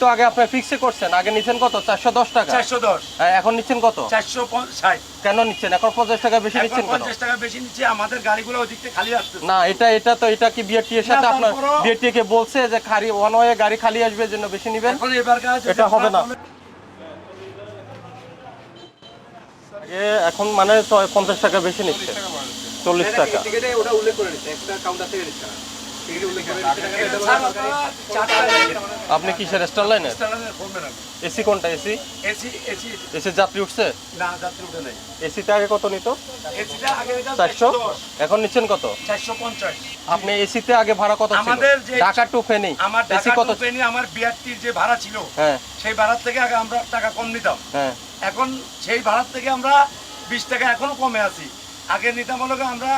তো আগে আপনি ফিক্সে করছেন। আগে কত? চারশো দশ টাকা? চারশো দশ। হ্যাঁ, এখন নিচ্ছেন কত? চারশো ষাট কেন নিচ্ছেন? এখন পঞ্চাশ টাকা বেশি নিচ্ছেন পঞ্চাশ টাকা বেশি নিচ্ছে আমাদের গাড়িগুলো ওই দিক থেকে খালি আসছে না এটা এটা তো এটা কি বিআরটি এর সাথে আপনার বিআরটি কে বলছে যে খালি ওয়ান ওয়ে গাড়ি খালি আসবে জন্য বেশি নেবেন? এখন এবার এটা হবে না। আগে এখন মানে পঞ্চাশ টাকা বেশি নিচ্ছে। চল্লিশ টাকা। ওটা উল্লেখ করে নিচ্ছে একটা কাউন্টার থেকে নিচ্ছে আপনি কিসের স্টার লাইনের এসি কোনটা এসি এসি যাত্রী উঠছে? এসিতে আগে কত নিত? এসিটা চারশো? এখন নিচ্ছেন কত? চারশো পঞ্চাশ আপনি এসিতে আগে ভাড়া কত ছিল? ঢাকা টু ফেনি আমার এসি কত ফেনী আমার বিআরটির যে ভাড়া ছিল হ্যাঁ। সেই ভাড়ার থেকে আগে আমরা টাকা কম নিতাম। হ্যাঁ। এখন সেই ভাড়ার থেকে আমরা বিশ টাকা এখনও কমে আছি। আগে নিতাম হলো আমরা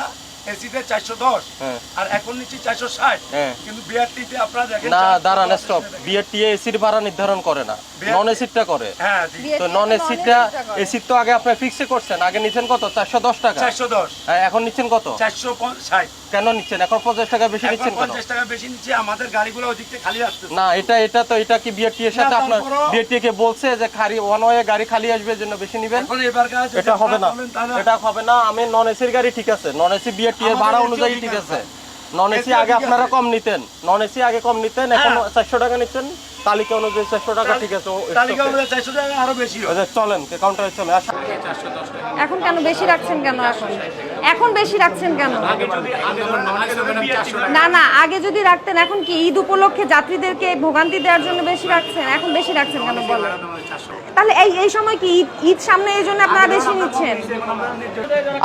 এসিতে চারশো দশ হ্যাঁ। আর এখন নিচ্ছি চারশো ষাট। হ্যাঁ। কিন্তু বিআরটিতে আপনারা দেখেন না দাঁড়ান স্টপ বিএটি এসির ভাড়া নির্ধারণ করে না। নন এসিরটা করে। হ্যাঁ তো নন এসিটা এসির তো আগে আপনি ফিক্সে করছেন। আগে নিচ্ছেন কত? চারশো দশ টাকা। চারশো দশ। হ্যাঁ, এখন নিচ্ছেন কত? চারশো ষাট। কেন নিচ্ছেন? এখন পঞ্চাশ টাকা বেশি নিচ্ছেন পঞ্চাশ টাকা বেশি নিচ্ছে আমাদের গাড়িগুলো ওই দিক থেকে খালি আসছে না এটা এটা তো এটা কি বিআরটি এর সাথে আপনার বিআরটি কে বলছে যে খালি ওয়ান ওয়ে গাড়ি খালি আসবে জন্য বেশি নেবেন? এটা হবে না এটা হবে না আমি নন এসির গাড়ি ঠিক আছে। নন এসি বিআরটি এর ভাড়া অনুযায়ী ঠিক আছে। নন এসি আগে আপনারা কম নিতেন। নন এসি আগে কম নিতেন এখন হ্যাঁ। চারশো টাকা নিচ্ছেন। তালিকা অনুযায়ী চারশো টাকা ঠিক আছে তালিকা অনুযায়ী চারশো টাকা আরও বেশি। ওই যে চলেন কাউন্টারে চলে আসেন। এখন কেন বেশি রাখছেন কেন এখন এখন বেশি রাখছেন কেন? না না, আগে যদি রাখতেন, এখন কি ঈদ উপলক্ষে যাত্রীদেরকে ভোগান্তি দেওয়ার জন্য বেশি রাখছেন? এখন বেশি রাখছেন কেন বলেন? তাহলে এই এই সময় কি ঈদ ঈদ সামনে এই জন্য আপনারা বেশি নিচ্ছেন?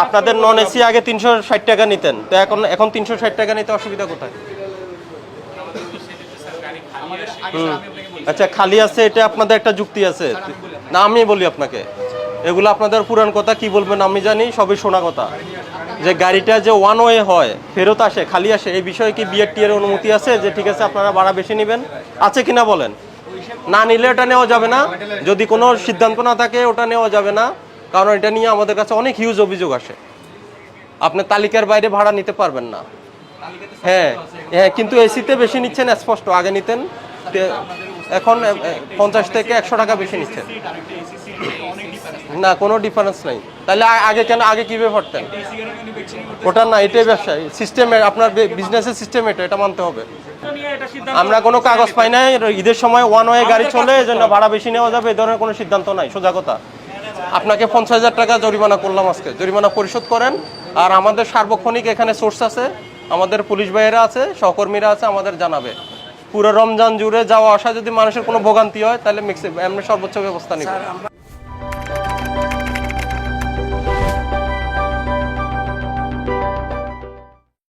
আপনাদের নন এসি আগে তিনশো ষাট টাকা নিতেন, তো এখন এখন তিনশো ষাট টাকা নিতে অসুবিধা কোথায়। আচ্ছা খালি আছে, এটা আপনাদের একটা যুক্তি আছে। না আমি বলি আপনাকে। এগুলো আপনাদের পুরান কথা, কি বলবেন আমি জানি, সবই শোনা কথা। যে গাড়িটা যে ওয়ান ওয়ে হয়, ফেরত আসে, খালি আসে, এই বিষয়ে কি বিআরটি এর অনুমতি আছে যে ঠিক আছে আপনারা ভাড়া বেশি নেবেন? আছে কিনা বলেন? না নিলে এটা নেওয়া যাবে না। যদি কোনো সিদ্ধান্ত না থাকে, ওটা নেওয়া যাবে না। কারণ এটা নিয়ে আমাদের কাছে অনেক হিউজ অভিযোগ আসে। আপনি তালিকার বাইরে ভাড়া নিতে পারবেন না। হ্যাঁ হ্যাঁ কিন্তু এসিতে বেশি নিচ্ছেন, স্পষ্ট, আগে নিতেন। এখন পঞ্চাশ থেকে একশো টাকা বেশি নিচ্ছেন। না কোনো ডিফারেন্স নাই। তাহলে আগে কেন আগে কীভাবে ভরতেন? ওটা না এটাই ব্যবসা। সিস্টেমে আপনার বিজনেসের সিস্টেম এটা এটা মানতে হবে। আমরা কোনো কাগজ পাই নাই ঈদের সময় ওয়ান ওয়ে গাড়ি চলে এই জন্য ভাড়া বেশি নেওয়া যাবে এই ধরনের কোনো সিদ্ধান্ত নাই সোজা কথা। আপনাকে পঞ্চাশ হাজার টাকা জরিমানা করলাম আজকে। জরিমানা পরিশোধ করেন আর আমাদের সার্বক্ষণিক এখানে সোর্স আছে আমাদের পুলিশ ভাইয়েরা আছে সহকর্মীরা আছে আমাদের জানাবে। পুরো রমজান জুড়ে যাওয়া আসা যদি মানুষের কোনো ভোগান্তি হয় তাহলে মিক্সে আমরা সর্বোচ্চ ব্যবস্থা নিব।